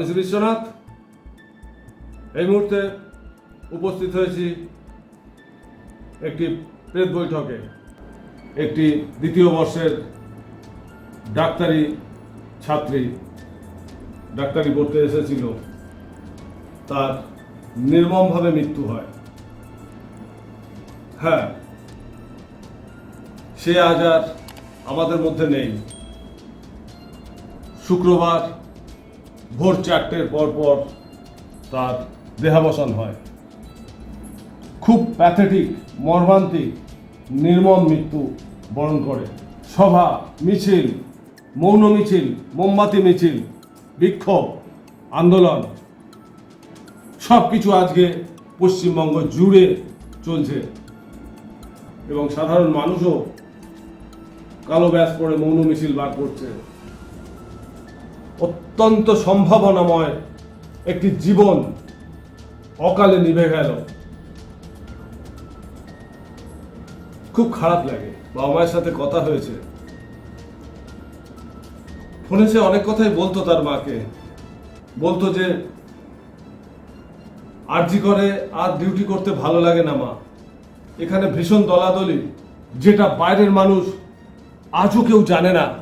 আমি শ্রী বিশ্বনাথ। এই মুহূর্তে উপস্থিত হয়েছি একটি প্রেত বৈঠকে। একটি দ্বিতীয় বর্ষের ডাক্তারি ছাত্রী ডাক্তারি পড়তে এসেছিল। তার নির্মমভাবে মৃত্যু হয়। হ্যাঁ সে আজ আর আমাদের মধ্যে নেই। শুক্রবার ভোর চারটের পর পর তার দেহাবসান হয়। খুব প্যাথেটিক মর্মান্তিক, নির্মম মৃত্যু বরণ করে। সভা, মিছিল, মৌন মিছিল, মোমবাতি মিছিল, বিক্ষোভ, আন্দোলন সব কিছু আজকে পশ্চিমবঙ্গ জুড়ে চলছে। এবং সাধারণ মানুষও কালো ব্যাস পরে মৌন মিছিল বার করছে। অত্যন্ত সম্ভাবনাময় একটি জীবন অকালে নিভে গেল। খুব খারাপ লাগে। বাবা মায়ের সাথে কথা হয়েছে। ফোনে সে অনেক কথাই বলতো তার মাকে। বলতো যে, আরজি করে আর ডিউটি করতে ভালো লাগে না মা। এখানে ভীষণ দলাদলি। যেটা বাইরের মানুষ আজও কেউ জানে না।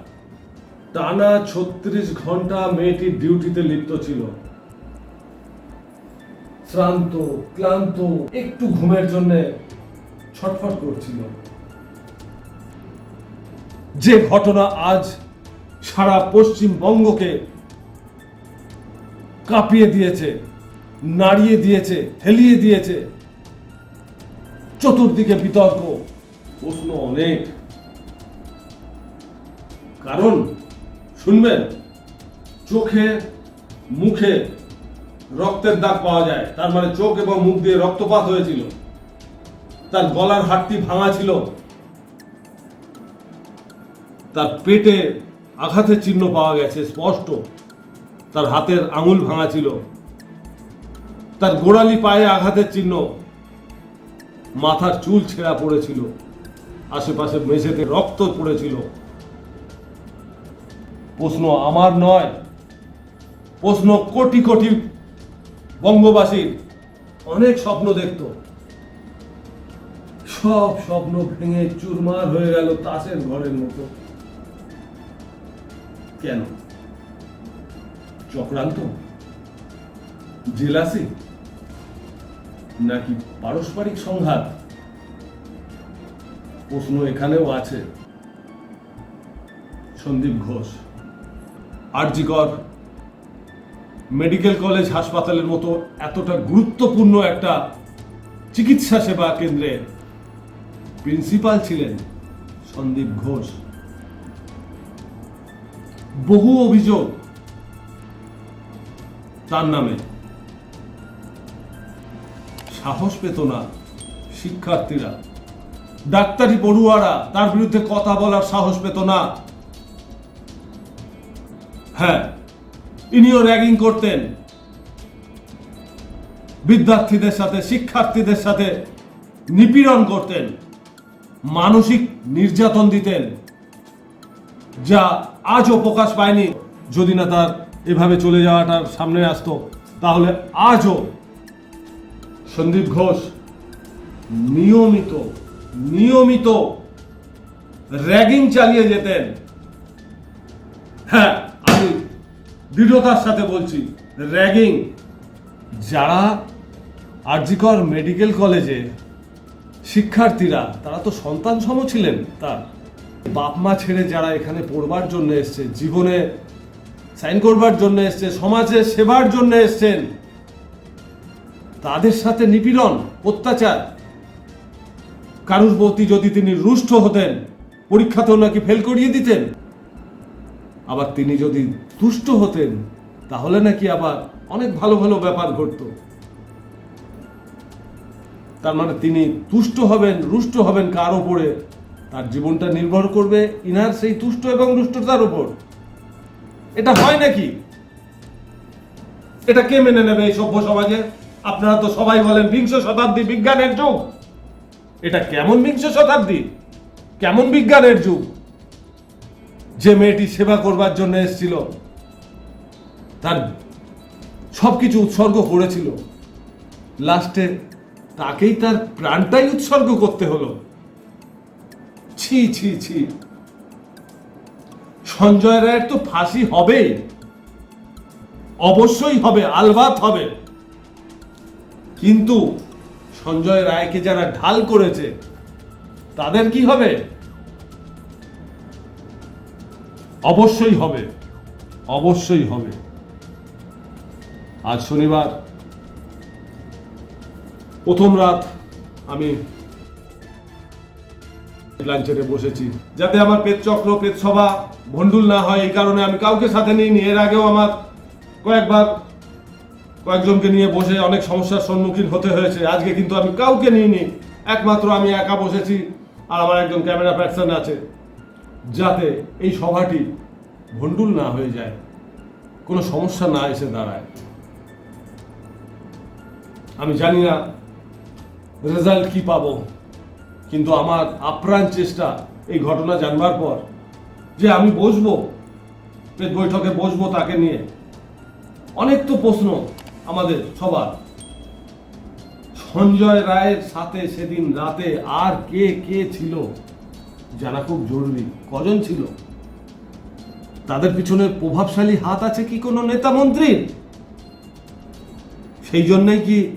টানা ছত্রিশ ঘণ্টা মেয়েটি ডিউটিতে লিপ্ত ছিল। শ্রান্ত, ক্লান্ত, একটু ঘুমের জন্য ছটফট করছিল। যে ঘটনা আজ সারা পশ্চিমবঙ্গকে কাঁপিয়ে দিয়েছে, নাড়িয়ে দিয়েছে, হেলিয়ে দিয়েছে। চতুর্দিকে বিতর্ক, প্রশ্ন অনেক। কারণ শুনবেন? চোখে, মুখে রক্তের দাগ পাওয়া যায়। তার মানে চোখ এবং মুখ দিয়ে রক্তপাত হয়েছিল। তার গলার হাড়টি ভাঙা ছিল। তার পেটে আঘাতের চিহ্ন পাওয়া গেছে, স্পষ্ট। তার হাতের আঙুল ভাঙা ছিল। তার গোড়ালি পায়ে আঘাতের চিহ্ন। মাথার চুল ছেঁড়া পড়েছিল। আশেপাশে মেঝেতে রক্ত পড়েছিল। প্রশ্ন আমার নয়, প্রশ্ন কোটি কোটি বঙ্গবাসীর অনেক স্বপ্ন দেখত। সব স্বপ্ন ভেঙে চুরমার হয়ে গেল তাসের ঘরের মতো। কেন? চক্রান্ত? জেলাসি? নাকি পারস্পরিক সংঘাত? প্রশ্ন এখানেও আছে। সন্দীপ ঘোষ। আরজিকর মেডিকেল কলেজ হাসপাতালের মতো এতটা গুরুত্বপূর্ণ একটা চিকিৎসা সেবা কেন্দ্রের প্রিন্সিপাল ছিলেন সন্দীপ ঘোষ। বহু অভিযোগ তার নামে। সাহস পেত না শিক্ষার্থীরা। ডাক্তারি পড়ুয়ারা তার বিরুদ্ধে কথা বলার সাহস পেত না। হ্যাঁ ইনিও র্যাগিং করতেন। বিদ্যার্থীদের সাথে, শিক্ষার্থীদের সাথে নিপীড়ন করতেন। মানসিক নির্যাতন দিতেন, যা আজও প্রকাশ পায়নি। যদি না তার এভাবে চলে যাওয়াটার সামনে আসতো, তাহলে আজও সন্দীপ ঘোষ নিয়মিত নিয়মিত র্যাগিং চালিয়ে যেতেন। হ্যাঁ দৃঢ়তার সাথে বলছি, র্যাগিং। যারা আরজিকর মেডিকেল কলেজে শিক্ষার্থীরা, তারা তো সন্তান সম ছিলেন তার। বাপ মা ছেড়ে যারা এখানে পড়বার জন্য এসছে, জীবনে সাইন করবার জন্য এসছে সমাজের সেবার জন্য এসছেন, তাদের সাথে নিপীড়ন, অত্যাচার। কারুর প্রতি যদি তিনি রুষ্ট হতেন, পরীক্ষাতেও নাকি ফেল করিয়ে দিতেন আবার তিনি যদি তুষ্ট হতেন, তাহলে নাকি আবার অনেক ভালো ভালো ব্যাপার ঘটতো। তার মানে তিনি তুষ্ট হবেন, রুষ্ট হবেন কার ওপরে তার জীবনটা নির্ভর করবে ইনার সেই তুষ্ট এবং রুষ্টতার উপর। এটা হয় নাকি? এটা কে মেনে নেবে এই সভ্য সমাজে? আপনারা তো সবাই বলেন বিংশ শতাব্দী বিজ্ঞানের যুগ। এটা কেমন বিংশ শতাব্দী? কেমন বিজ্ঞানের যুগ? যে মেয়েটি সেবা করবার জন্য এসেছিল, তার সব কিছু উৎসর্গ করেছিল। লাস্টে তাকেই তার প্রাণটাই উৎসর্গ করতে হলো। ছি ছি ছি। সঞ্জয় রায়ের তো ফাঁসি হবে অবশ্যই হবে, আলবাত হবে। কিন্তু সঞ্জয় রায়কে যারা ঢাল করেছে, তাদের কি হবে? অবশ্যই হবে অবশ্যই হবে। আজ শনিবার, প্রথম রাত আমি লাঞ্চেরে বসেছি, যাতে আমার পেট চক্র, পেট সভা ভন্ডুল না হয়, এই কারণে আমি কাউকে সাথে নিইনি। এর আগেও আমার কয়েকবার কয়েকজনকে নিয়ে বসে অনেক সমস্যার সম্মুখীন হতে হয়েছে। আজকে কিন্তু আমি কাউকে নিইনি, একমাত্র আমি একা বসেছি, আর আমার একজন ক্যামেরা পার্সন আছে। যাতে এই সভাটি ভন্ডুল না হয়ে যায়। কোনো সমস্যা না এসে দাঁড়ায়। আমি জানি না রেজাল্ট কি পাবো, কিন্তু আমার আপ্রাণ চেষ্টা এই ঘটনা জানবার পর যে আমি বসবো বৈঠকে বসবো তাকে নিয়ে, অনেক তো প্রশ্ন আমাদের সবার। সঞ্জয় রায়ের সাথে সেদিন রাতে আর কে কে ছিল? জানা খুব জরুরি, কজন ছিল? তাদের পিছনে প্রভাবশালী হাত আছে কি কোনো নেতা মন্ত্রীর? সেই জন্যই কি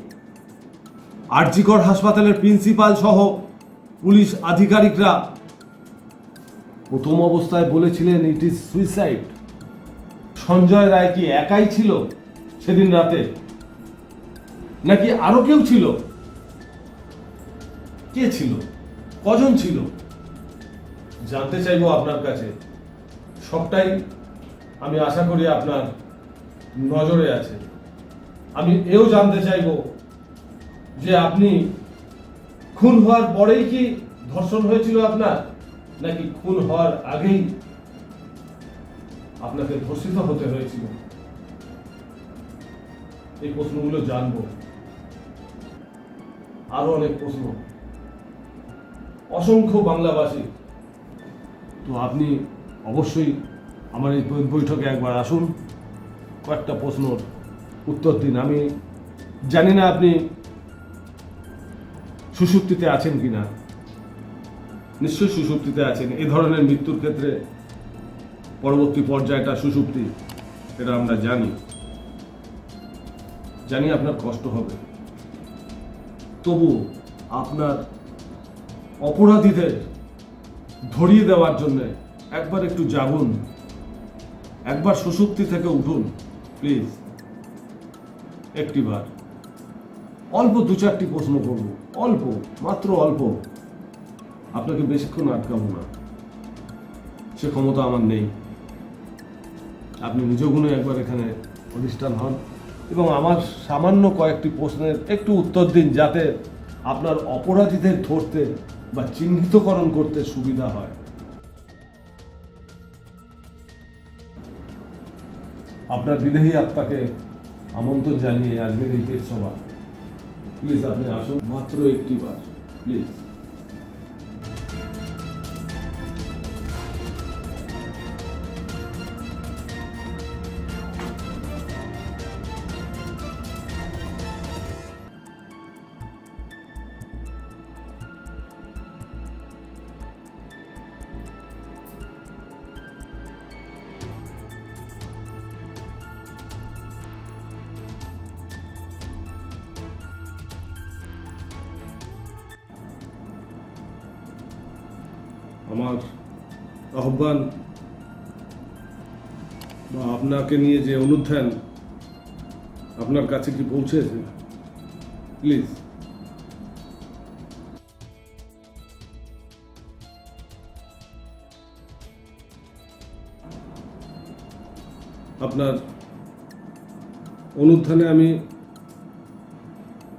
আরজিকর হাসপাতালের প্রিন্সিপাল সহ পুলিশ আধিকারিকরা প্রথম অবস্থায় বলেছিলেন it is suicide? Sanjay Roy কি একাই ছিল সেদিন রাতে? নাকি আরও কেউ ছিল? কে ছিল? কজন ছিল? জানতে চাইব আপনার কাছে। সবটাই আমি আশা করি আপনার নজরে আছে। আমি এও জানতে চাইব যে আপনি খুন হওয়ার পরেই কি ধর্ষণ হয়েছিল আপনার, নাকি খুন হওয়ার আগেই আপনাকে ধর্ষিত হতে হয়েছিল? এই প্রশ্নগুলো জানব। আরও অনেক প্রশ্ন। অসংখ্য বাংলাভাষী তো আপনি অবশ্যই আমার এই বৈঠকে একবার আসুন। কয়েকটা প্রশ্নর উত্তর দিন। আমি জানি না আপনি সুষুপ্তিতে আছেন কিনা। নিশ্চয়ই সুষুপ্তিতে আছেন। এ ধরনের মৃত্যুর ক্ষেত্রে পরবর্তী পর্যায়টা সুষুপ্তি এটা আমরা জানি। জানি আপনার কষ্ট হবে। তবু আপনার অপরাধীদের ধরিয়ে দেওয়ার জন্য একবার একটু জাগুন। একবার সুষুপ্তি থেকে উঠুন, প্লিজ। একটিবার অল্প দু চারটি প্রশ্ন করব। অল্প, মাত্র অল্প। আপনাকে বেশিক্ষণ আটকাবো না। সে ক্ষমতা আমার নেই। আপনি নিজ গুণে একবার এখানে প্রতিষ্ঠান হন এবং আমার সামান্য কয়েকটি প্রশ্নের একটু উত্তর দিন যাতে আপনার অপরাধীদের ধরতে বা চিহ্নিতকরণ করতে সুবিধা হয়। আপনার বিদেহী আত্মাকে আমন্ত্রণ জানিয়ে আজকের এই সভা। প্লিজ আপনি আসুন। মাত্র একটি বার। প্লিজ। আমার আহ্বান বা আপনাকে নিয়ে যে অনুধ্যান আপনার কাছে কি পৌঁছেছে? প্লিজ আপনার অনুধ্যানে আমি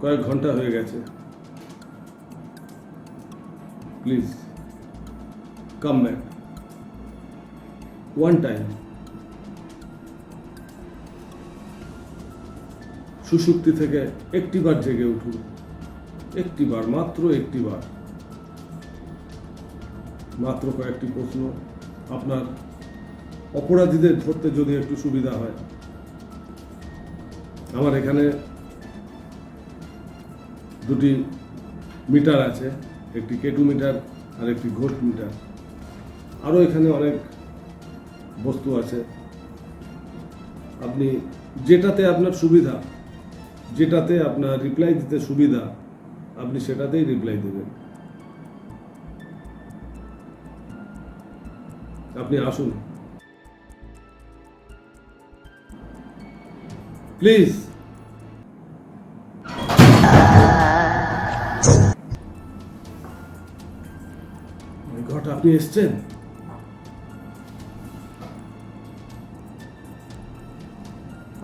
কয়েক ঘণ্টা হয়ে গেছে। Please come back. One time. সুষুপ্তি থেকে একটিবার জেগে উঠুন। একটিবার, মাত্র একটিবার। মাত্র কয়েকটি প্রশ্ন। আপনার অপরাধীদের ধরতে যদি একটু সুবিধা হয়। আমার এখানে দুটি মিটার আছে। একটি কেটু মিটার আর একটি ঘোষ মিটার। আরও এখানে অনেক বস্তু আছে। আপনি যেটাতে আপনার সুবিধা যেটাতে আপনার রিপ্লাই দিতে সুবিধা আপনি সেটাতেই রিপ্লাই দেবেন। আপনি আসুন। প্লিজ ঘট আপনি এসছেন?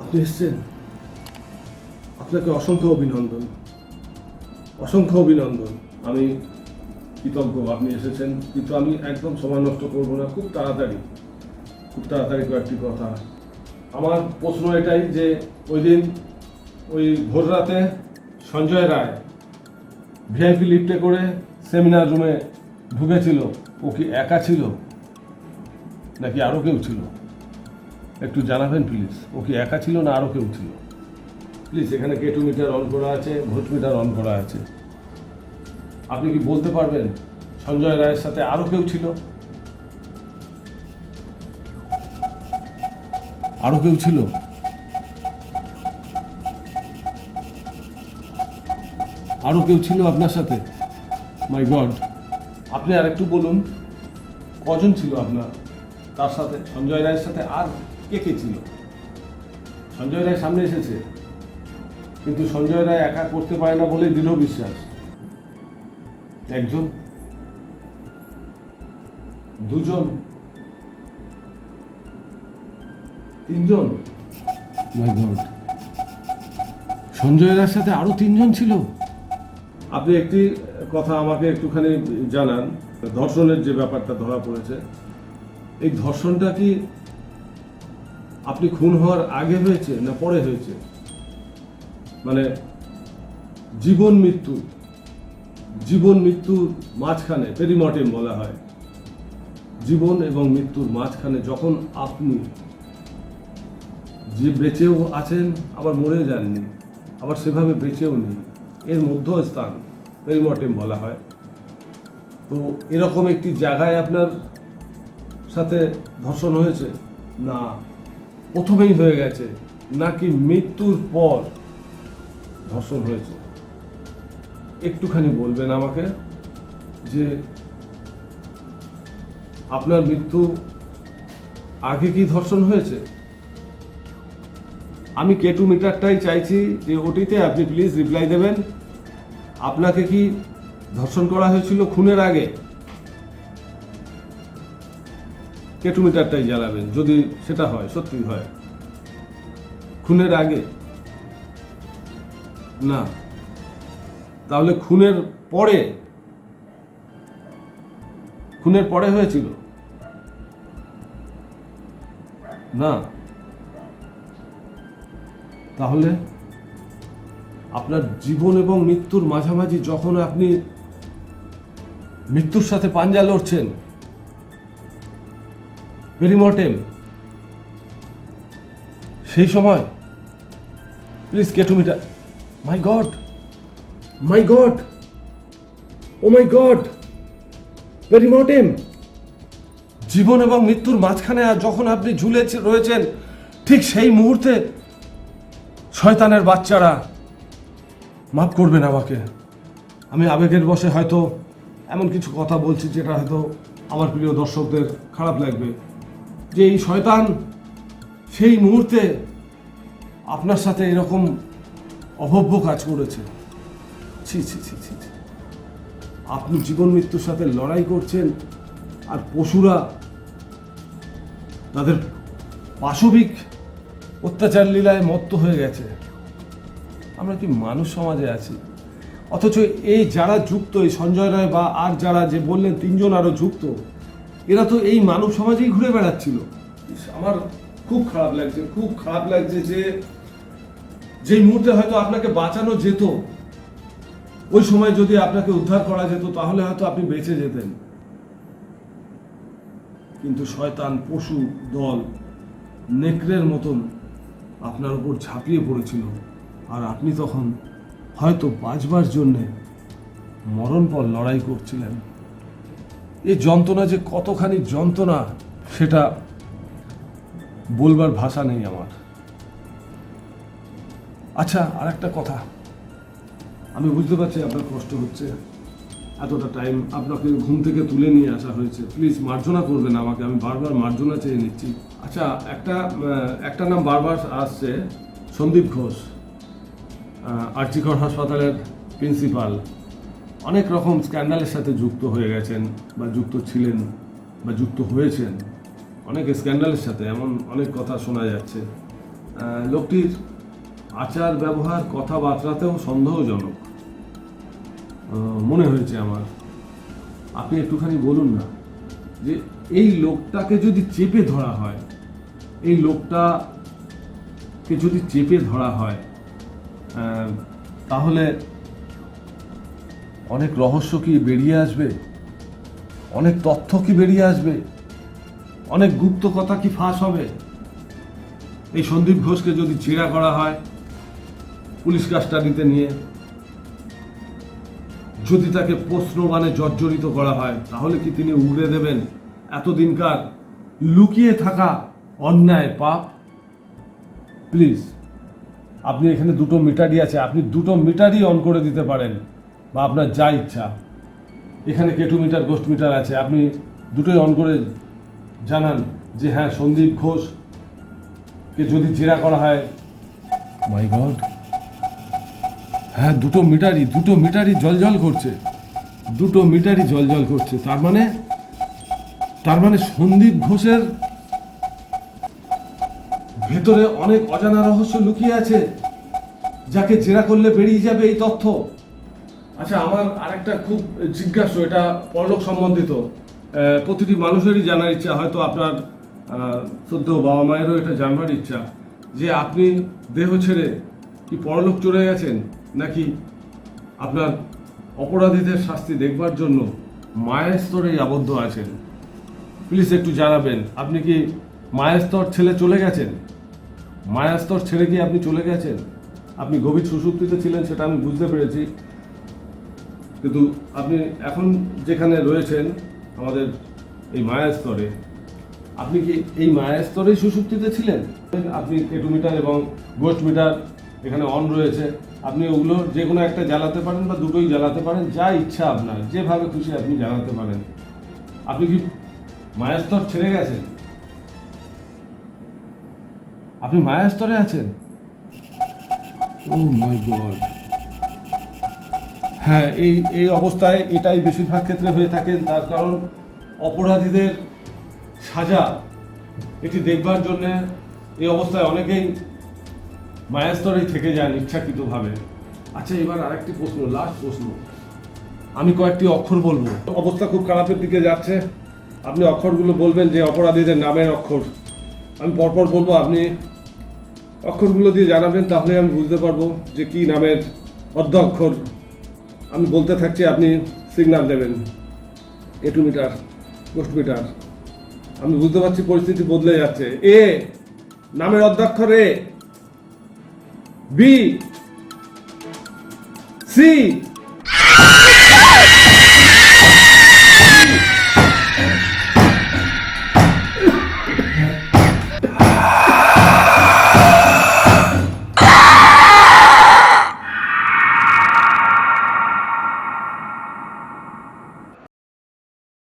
আপনি এসছেন। আপনাকে অসংখ্য অভিনন্দন। অসংখ্য অভিনন্দন। আমি কৃতজ্ঞ, আপনি এসেছেন। কিন্তু আমি একদম সময় নষ্ট করব না। খুব তাড়াতাড়ি খুব তাড়াতাড়ি কয়েকটি কথা। আমার প্রশ্ন এটাই যে, ওই দিন, ওই ভোর রাতে সঞ্জয় রায় ভিআইপি লিফটে করে সেমিনার রুমে ঢুকেছিল। ও কি একা ছিল? নাকি আরও কেউ ছিল? একটু জানাবেন প্লিজ ও কি একা ছিল না আরও কেউ ছিল? প্লিজ এখানে কেটু মিটার অন করা আছে ভোট মিটার অন করা আছে। আপনি কি বলতে পারবেন সঞ্জয় রায়ের সাথে আরও কেউ ছিল? আরও কেউ ছিল? আরও কেউ ছিল আপনার সাথে? মাই গড আপনি আর একটু বলুন, কজন ছিল আপনার? তার সাথে, সঞ্জয় রায়ের সাথে আর কে কে ছিল? সঞ্জয় রায় সামনে এসেছে। কিন্তু সঞ্জয় রায় একা করতে পারে না বলে দৃঢ় বিশ্বাস। একজন দুজন তিনজন? সঞ্জয় রায়ের সাথে আরও তিনজন ছিল? আপনি একটি কথা আমাকে একটুখানি জানান। ধর্ষণের যে ব্যাপারটা ধরা পড়েছে এই ধর্ষণটা কি আপনি খুন হওয়ার আগে হয়েছে না পরে হয়েছে? মানে জীবন মৃত্যু, জীবন মৃত্যুর মাঝখানে পেরিমটেম বলা হয়, জীবন এবং মৃত্যুর মাঝখানে যখন আপনি যে বেঁচেও আছেন, আবার মরে যাননি, আবার সেভাবে বেঁচেও নেই, এর মধ্যস্থান পেরিমটেম বলা হয়। তো এরকম একটি জায়গায় আপনার সাথে ধর্ষণ হয়েছে? না। প্রথমেই হয়ে গেছে, নাকি মৃত্যুর পর ধর্ষণ হয়েছে? একটুখানি বলবেন আমাকে যে আপনার মৃত্যু আগে কি ধর্ষণ হয়েছে? আমি কেটু মিটারটাই চাইছি যে ওটিতে আপনি প্লিজ রিপ্লাই দেবেন। আপনাকে কি ধর্ষণ করা হয়েছিল খুনের আগে? কেটু মিটারটাই জ্বালাবেন, যদি সেটা হয় সত্যি হয়। খুনের আগে? না। তাহলে খুনের পরে? খুনের পরে হয়েছিল? না। তাহলে? আপনার জীবন এবং মৃত্যুর মাঝামাঝি যখন আপনি মৃত্যুর সাথে পাঞ্জা লড়ছেন পেরিমটেম সেই সময় please K two meter my god my god oh my god পেরিমটেম জীবন এবং মৃত্যুর মাঝখানে আর যখন আপনি ঝুলে রয়েছেন, ঠিক সেই মুহূর্তে শয়তানের বাচ্চারা মাফ করবেন আমাকে। আমি আবেগের বসে হয়তো এমন কিছু কথা বলছি যেটা হয়তো আমার প্রিয় দর্শকদের খারাপ লাগবে। যে এই শয়তান সেই মুহূর্তে আপনার সাথে এরকম অভব্য কাজ করেছে। ছি ছি ছি ছি। আপনি জীবন মৃত্যুর সাথে লড়াই করছেন আর পশুরা তাদের পাশবিক অত্যাচার লীলায় মত্ত হয়ে গেছে। আমরা কি মানুষ সমাজে আছি? অথচ এই যারা যুক্ত, এই সঞ্জয় রায় বা আর যারা যে বললেন, তিনজন আরও যুক্ত এরা তো এই মানব সমাজেই ঘুরে বেড়াচ্ছিল। আমার খুব খারাপ লাগছে, খুব খারাপ লাগছে যে, যেই মুহূর্তে হয়তো আপনাকে বাঁচানো যেত, ওই সময় যদি আপনাকে উদ্ধার করা যেত, তাহলে হয়তো আপনি বেঁচে যেতেন। কিন্তু শয়তান, পশু, দল, নেকড়ের মতন আপনার উপর ঝাঁপিয়ে পড়েছিল। আর আপনি তখন হয়তো বাঁচবার জন্যে মরণপর লড়াই করছিলেন। এই যন্ত্রণা যে কতখানি যন্ত্রণা, সেটা বলবার ভাষা নেই আমার। আচ্ছা আর একটা কথা। আমি বুঝতে পারছি আপনার কষ্ট হচ্ছে, এতটা টাইম আপনাকে ঘুম থেকে তুলে নিয়ে আসা হয়েছে। প্লিজ মার্জনা করবেন আমাকে, আমি বারবার মার্জনা চেয়ে নিচ্ছি। আচ্ছা একটা একটা নাম বারবার আসছে, সন্দীপ ঘোষ আর্চিকর হাসপাতালের প্রিন্সিপাল অনেক রকম স্ক্যান্ডালের সাথে যুক্ত হয়ে গেছেন বা যুক্ত ছিলেন বা যুক্ত হয়েছেন। অনেক স্ক্যান্ডালের সাথে, এমন অনেক কথা শোনা যাচ্ছে। লোকটির আচার, ব্যবহার, কথাবার্তাতেও সন্দেহজনক। মনে হয়েছে আমার। আপনি একটুখানি বলুন না যে এই লোকটাকে যদি চেপে ধরা হয়, এই লোকটাকে যদি চেপে ধরা হয় তাহলে অনেক রহস্য কি বেরিয়ে আসবে? অনেক তথ্য কি বেরিয়ে আসবে? অনেক গুপ্ত কথা কি ফাঁস হবে? এই সন্দীপ ঘোষকে যদি জেরা করা হয়, পুলিশ কাস্টাডিতে নিয়ে, যদি তাকে প্রশ্নবানে জর্জরিত করা হয়, তাহলে কি তিনি উগড়ে দেবেন এতদিনকার লুকিয়ে থাকা অন্যায় পাপ? প্লিজ, আপনি এখানে দুটো মিটারই আছে, আপনি দুটো মিটারই অন করে দিতে পারেন। বা আপনার যা ইচ্ছা। এখানে কেটু মিটার গোস্ট মিটার আছে। আপনি দুটোই অন করে জানান যে হ্যাঁ সন্দীপ ঘোষ কে যদি জেরা করা হয়। মাই গড হ্যাঁ দুটো মিটারই দুটো মিটারই জল করছে। দুটো মিটারই জল করছে। তার মানে তার মানে সন্দীপ ঘোষের ভেতরে অনেক অজানা রহস্য লুকিয়ে আছে। যাকে জেরা করলে বেরিয়ে যাবে এই তথ্য। আচ্ছা আমার আরেকটা খুব জিজ্ঞাসা, এটা পরলোক সম্বন্ধিত। প্রতিটি মানুষেরই জানার ইচ্ছা, হয়তো আপনার সদ্য বাবা মায়েরও এটা জানবার ইচ্ছা, যে আপনি দেহ ছেড়ে কি পরলোক চলে গেছেন, নাকি আপনার অপরাধীদের শাস্তি দেখবার জন্য মায়ের স্তরেই আবদ্ধ আছেন? প্লিজ একটু জানাবেন, আপনি কি মায়ের স্তর ছেলে চলে গেছেন? মায়ের স্তর ছেড়ে কি আপনি চলে গেছেন? আপনি গভীর সুসুপ্তিতে ছিলেন, সেটা আমি বুঝতে পেরেছি। কিন্তু আপনি এখন যেখানে রয়েছেন আমাদের এই মায়ের স্তরে, আপনি কি এই মায়ের স্তরেই সুসুপ্তিতে ছিলেন? আপনি কেটু মিটার এবং গোস্ট মিটার এখানে অন রয়েছে। আপনি ওগুলো যে কোনো একটা জ্বালাতে পারেন বা দুটোই জ্বালাতে পারেন, যা ইচ্ছা আপনার, যেভাবে খুশি আপনি জ্বালাতে পারেন। আপনি কি মায়ের স্তর ছেড়ে গেছেন? আপনি মায়ের স্তরে আছেন? ও মাই গড হ্যাঁ এই এই অবস্থায় এটাই বেশিরভাগ ক্ষেত্রে হয়ে থাকে। তার কারণ অপরাধীদের সাজা, এটি দেখবার জন্য এই অবস্থায় অনেকেই মায়ের স্তরেই থেকে যান ইচ্ছাকৃতভাবে আচ্ছা এবার আরেকটি প্রশ্ন লাস্ট প্রশ্ন। আমি কয়েকটি অক্ষর বলব। অবস্থা খুব খারাপের দিকে যাচ্ছে। আপনি অক্ষরগুলো বলবেন যে অপরাধীদের নামের অক্ষর। আমি পরপর বলব, আপনি অক্ষরগুলো দিয়ে জানাবেন, তাহলে আমি বুঝতে পারব যে কি নামের অর্ধ অক্ষর। আমি বলতে থাকছি, আপনি সিগন্যাল দেবেন। A two meter post meter আমি বুঝতে পারছি পরিস্থিতি বদলে যাচ্ছে। এ নামের অধ্যক্ষর এ বি সি